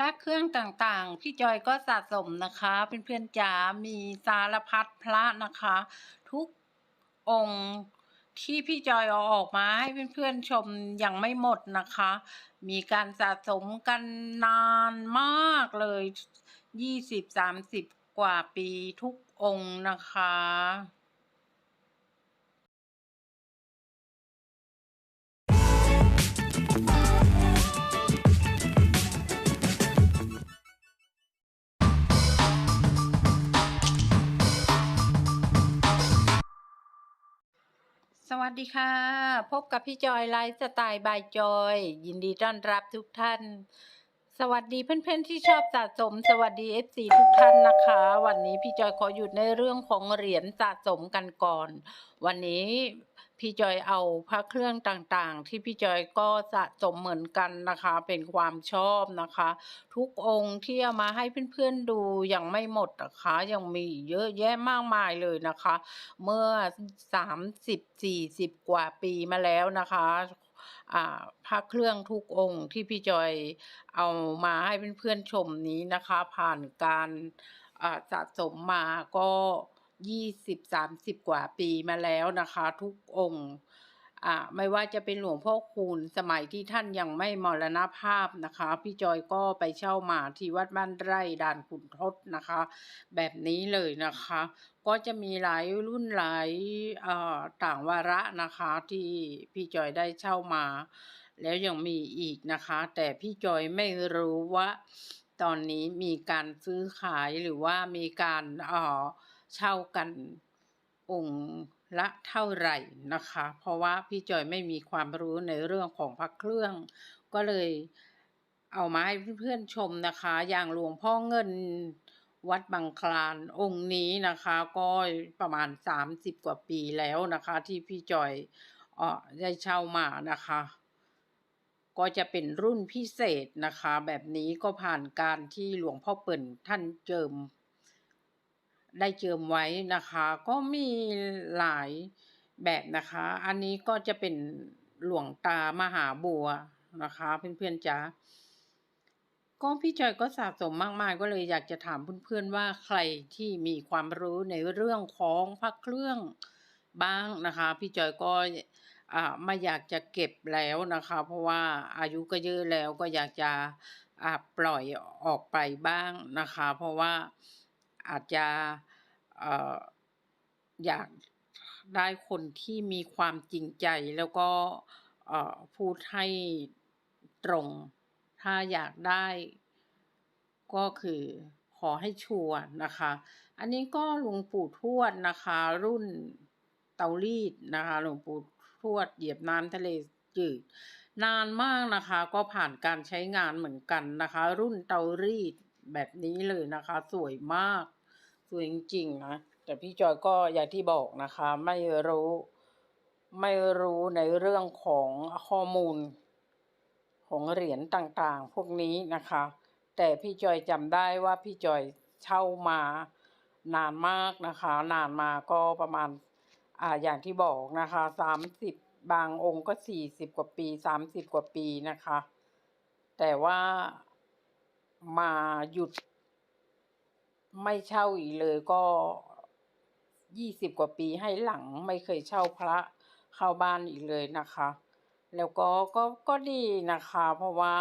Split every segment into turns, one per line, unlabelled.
ระเครื่องต่างๆ พี่จอยก็สะสมนะคะเพื่อนๆจ๋ามีสารพัดพระนะคะ ทุกองค์ที่พี่จอยเอาออกมาให้เพื่อนๆชมยังไม่หมดนะคะ มีการสะสมกันนานมากเลยยี่สิบสามสิบกว่าปีทุกองค์นะคะ สวัสดีค่ะ พบกับพี่จอยไลฟ์สไตล์บายจอย ยินดีต้อนรับทุกท่าน สวัสดีเพื่อนๆที่ชอบสะสม สวัสดี FC ทุกท่านนะคะ วันนี้พี่จอยขอหยุดในเรื่องของเหรียญสะสมกันก่อน วันนี้พี่จอยเอาพระเครื่องต่างๆ ที่พี่จอยก็สะสมเหมือนกันนะคะ เป็นความชอบนะคะ ทุกองค์ที่เอามาให้เพื่อนๆดูยังไม่หมดนะคะ ยังมีเยอะแยะมากมายเลยนะคะ เมื่อสามสิบสี่สิบกว่าปีมาแล้วนะคะ พระเครื่องทุกองค์ที่พี่จอยเอามาให้เพื่อนๆชมนี้นะคะ ผ่านการสะสมมาก็ยี่สิบสามสิบกว่าปีมาแล้วนะคะ ทุกองค์ ไม่ว่าจะเป็นหลวงพ่อคูณสมัยที่ท่านยังไม่มรณภาพนะคะ พี่จอยก็ไปเช่ามาที่วัดบ้านไร่ด่านขุนทดนะคะ แบบนี้เลยนะคะ ก็จะมีหลายรุ่นหลายอ่อต่างวาระนะคะที่พี่จอยได้เช่ามา แล้วยังมีอีกนะคะ แต่พี่จอยไม่รู้ว่าตอนนี้มีการซื้อขายหรือว่ามีการอ่อเช่ากันองค์ ละเท่าไหร่นะคะ เพราะว่าพี่จอยไม่มีความรู้ในเรื่องของพระเครื่อง ก็เลยเอามาให้เพื่อนๆชมนะคะ อย่างหลวงพ่อเงินวัดบางคลานองค์นี้นะคะ ก็ประมาณสามสิบกว่าปีแล้วนะคะ ที่พี่จอยเออได้เช่ามานะคะ ก็จะเป็นรุ่นพิเศษนะคะ แบบนี้ก็ผ่านการที่หลวงพ่อเปิ่นท่านเจิม ได้เจิมไว้นะคะ ก็มีหลายแบบนะคะ อันนี้ก็จะเป็นหลวงตามหาบัวนะคะเพื่อนๆจ๋าก็พี่จอยก็สะสมมากมายก็เลยอยากจะถามเพื่อนๆว่าใครที่มีความรู้ในเรื่องของพระเครื่องบ้างนะคะ พี่จอยก็อ่าไม่อยากจะเก็บแล้วนะคะ เพราะว่าอายุก็เยอะแล้วก็อยากจะอ่าปล่อยออกไปบ้างนะคะ เพราะว่า อาจจะอยากได้คนที่มีความจริงใจแล้วก็พูดให้ตรง ถ้าอยากได้ก็คือขอให้ชัวร์นะคะ อันนี้ก็หลวงปู่ทวดนะคะ รุ่นเตารีดนะคะหลวงปู่ทวดเหยียบน้ำทะเลจืดนานมากนะคะ ก็ผ่านการใช้งานเหมือนกันนะคะ รุ่นเตารีด แบบนี้เลยนะคะ สวยมาก สวยจริงๆนะแต่พี่จอยก็อย่างที่บอกนะคะ ไม่รู้ ไม่รู้ในเรื่องของข้อมูล ของเหรียญต่างๆ พวกนี้นะคะ แต่พี่จอยจำได้ว่าพี่จอยเช่ามานานมากนะคะ นานมาก็ประมาณอ่าอย่างที่บอกนะคะสามสิบบางองค์ก็สี่สิบกว่าปีสามสิบกว่าปีนะคะ แต่ว่า มาหยุด ไม่เช่าอีกเลยก็ยี่สิบกว่าปีให้หลังไม่เคยเช่าพระเข้าบ้านอีกเลยนะคะ แล้วก็ก็ก็ดีนะคะ เพราะว่า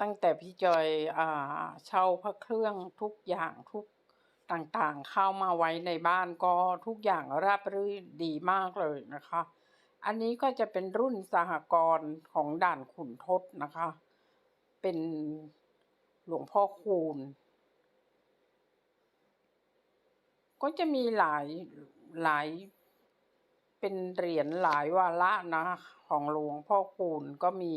ตั้งแต่พี่จอยอ่าเช่าพระเครื่องทุกอย่างทุกต่างๆ เข้ามาไว้ในบ้านก็ทุกอย่างราบรื่นดีมากเลยนะคะ อันนี้ก็จะเป็นรุ่นสหกรณ์ของด่านขุนทดนะคะ เป็น หลวงพ่อคูณ ก็จะมีหลายหลาย เป็นเหรียญหลายวาระนะ ของหลวงพ่อคูณก็มี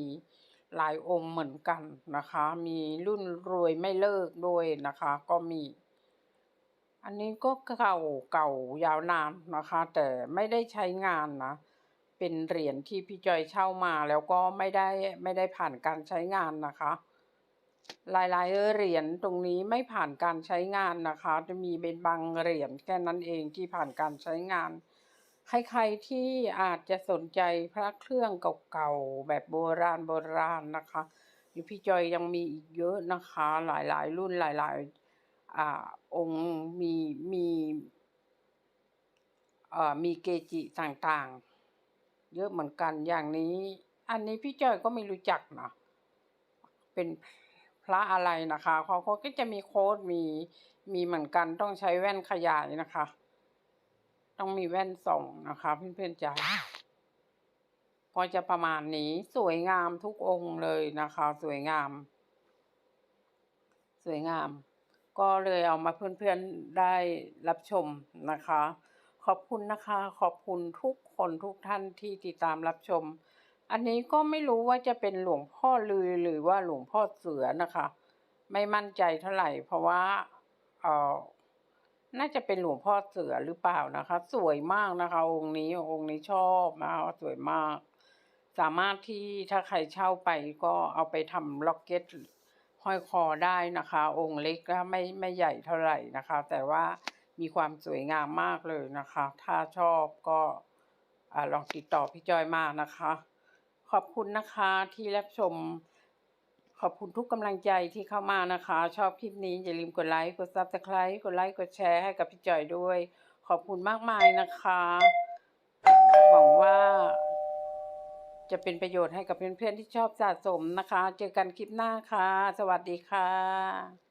หลายองค์เหมือนกันนะคะ มีรุ่นรวยไม่เลิกด้วยนะคะ ก็มี อันนี้ก็เก่าเก่ายาวนานนะคะ แต่ไม่ได้ใช้งานนะ เป็นเหรียญที่พี่จอยเช่ามาแล้วก็ไม่ได้ไม่ได้ผ่านการใช้งานนะคะ หลายๆเหรียญตรงนี้ไม่ผ่านการใช้งานนะคะ จะมีเป็นบางเหรียญแค่นั้นเองที่ผ่านการใช้งาน ใครๆที่อาจจะสนใจพระเครื่องเก่าๆแบบโบราณโบราณนะคะนี่พี่จอยยังมีอีกเยอะนะคะ หลายๆ รุ่นหลายๆอ่าองค์มีมีเอ่อมีเกจิต่างๆ เยอะเหมือนกันอย่างนี้ อันนี้พี่จอยก็ไม่รู้จักนะเป็น พระอะไรนะคะเขาเขาก็จะมีโค้ดมีมีเหมือนกันต้องใช้แว่นขยายนะคะ ต้องมีแว่นส่องนะคะเพื่อนๆจ๋าก็จะประมาณนี้สวยงามทุกองค์เลยนะคะ สวยงาม สวยงาม ก็เลยเอามาเพื่อนๆได้รับชมนะคะ ขอบคุณนะคะ ขอบคุณทุกคนทุกท่านที่ติดตามรับชม อันนี้ก็ไม่รู้ว่าจะเป็นหลวงพ่อลือหรือว่าหลวงพ่อเสือนะคะ ไม่มั่นใจเท่าไหร่ เพราะว่าเออน่าจะเป็นหลวงพ่อเสือหรือเปล่านะคะ สวยมากนะคะ องค์นี้องค์นี้ชอบนะคะสวยมาก สามารถที่ถ้าใครเช่าไปก็เอาไปทำล็อกเก็ตห้อยคอได้นะคะ องค์เล็กก็ไม่ไม่ใหญ่เท่าไหร่นะคะ แต่ว่ามีความสวยงามมากเลยนะคะ ถ้าชอบก็อาลองติดต่อพี่จอยมานะคะ อบคุณนะคะที่รับชม ขอบคุณทุกกำลังใจที่เข้ามานะคะ ชอบคลิปนี้อย่าลืมกดไลค์ กดซับสไครต์กดไลค์ กดแชร์ให้กับพี่จอยด้วย ขอบคุณมากมายนะคะ หวังว่า จะเป็นประโยชน์ให้กับเพื่อนๆที่ชอบสะสมนะคะ เจอกันคลิปหน้าค่ะ สวัสดีค่ะ